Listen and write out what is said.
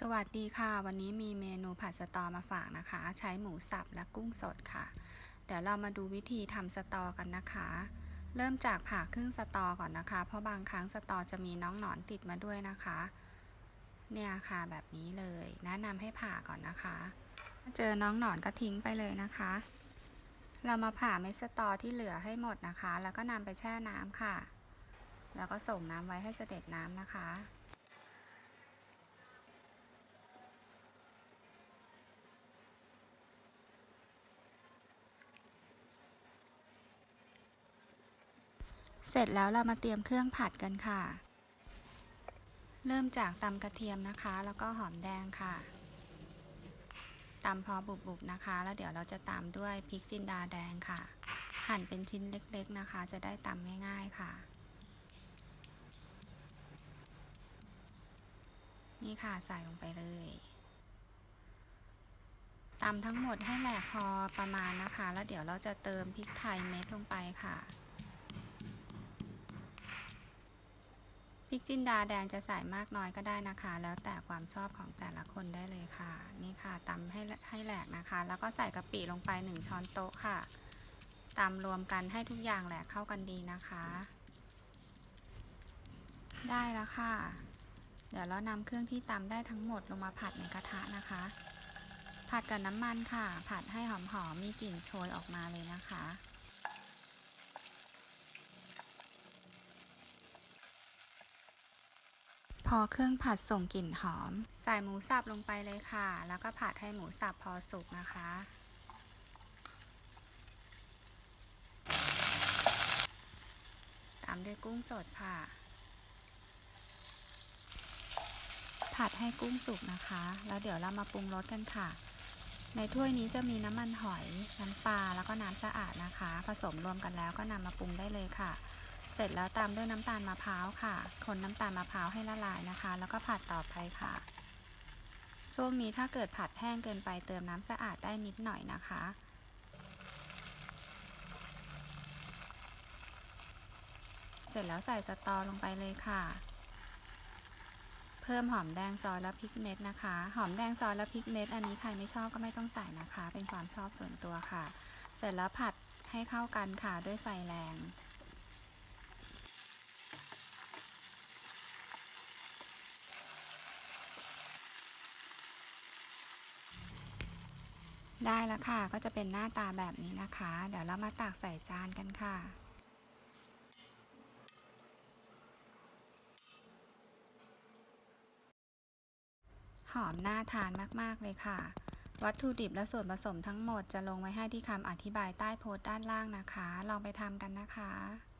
สวัสดีค่ะ วันนี้มีเมนูผัดสตอมาฝากนะคะ ใช้หมูสับและกุ้งสดค่ะ เดี๋ยวเรามาดูวิธีทำสตอกันนะคะ เริ่มจากผ่าครึ่งสตอก่อนนะคะ เพราะบางครั้งสตอจะมีน้องหนอนติดมาด้วยนะคะ เนี่ยค่ะแบบนี้เลยแนะนำให้ผ่าก่อนนะคะถ้าเจอน้องหนอนก็ทิ้งไปเลยนะคะ เรามาผ่าเม็ดสตอที่เหลือให้หมดนะคะ แล้วก็นำไปแช่น้ำค่ะ แล้วก็ส่งน้ำไว้ให้เสด็จน้ำนะคะ เสร็จแล้วเรามาเตรียมเครื่องผัดกันค่ะ เริ่มจากตำกระเทียมนะคะ แล้วก็หอมแดงค่ะตำพอบุบๆนะคะ แล้วเดี๋ยวเราจะตามด้วยพริกจินดาแดงค่ะ หั่นเป็นชิ้นเล็กๆนะคะ จะได้ตำง่ายๆค่ะ นี่ค่ะใส่ลงไปเลยตำทั้งหมดให้แหลกพอประมาณนะคะ แล้วเดี๋ยวเราจะเติมพริกไทยเม็ดลงไปค่ะ พริกจินดาแดงจะใส่มากน้อยก็ได้นะคะ แล้วแต่ความชอบของแต่ละคนได้เลยค่ะ นี่ค่ะตำให้ให้แหลกนะคะ แล้วก็ใส่กะปิลงไป 1 ช้อนโต๊ะค่ะตำรวมกันให้ทุกอย่างแหลกเข้ากันดีนะคะ ได้แล้วค่ะ เดี๋ยวเรานำเครื่องที่ตำได้ทั้งหมดลงมาผัดในกระทะนะคะ ผัดกับน้ำมันค่ะ ผัดให้หอมๆมีกลิ่นโชยออกมาเลยนะคะ พอเครื่องผัดส่งกลิ่นหอม ใส่หมูสับลงไปเลยค่ะ แล้วก็ผัดให้หมูสับพอสุกนะคะ ตามด้วยกุ้งสดค่ะ ผัดให้กุ้งสุกนะคะ แล้วเดี๋ยวเรามาปรุงรสกันค่ะ ในถ้วยนี้จะมีน้ำมันหอย น้ำปลาแล้วก็น้ำสะอาดนะคะ ผสมรวมกันแล้วก็นำมาปรุงได้เลยค่ะ เสร็จแล้วตามด้วยน้ำตาลมะพร้าวค่ะ คนน้ำตาลมะพร้าวให้ละลายนะคะ แล้วก็ผัดต่อไปค่ะ ช่วงนี้ถ้าเกิดผัดแห้งเกินไปเติมน้ำสะอาดได้นิดหน่อยนะคะ เสร็จแล้วใส่สตอลงไปเลยค่ะ เพิ่มหอมแดงซอยและพริกเม็ดนะคะ หอมแดงซอยและพริกเม็ดอันนี้ใครไม่ชอบก็ไม่ต้องใส่นะคะ เป็นความชอบส่วนตัวค่ะ เสร็จแล้วผัดให้เข้ากันค่ะด้วยไฟแรง ได้แล้วค่ะ ก็จะเป็นหน้าตาแบบนี้นะคะ เดี๋ยวเรามาตักใส่จานกันค่ะ หอมน่าทานมาก ๆ เลยค่ะ วัตถุดิบและส่วนผสมทั้งหมดจะลงไว้ให้ที่คำอธิบายใต้โพสต์ด้านล่างนะคะ ลองไปทำกันนะคะ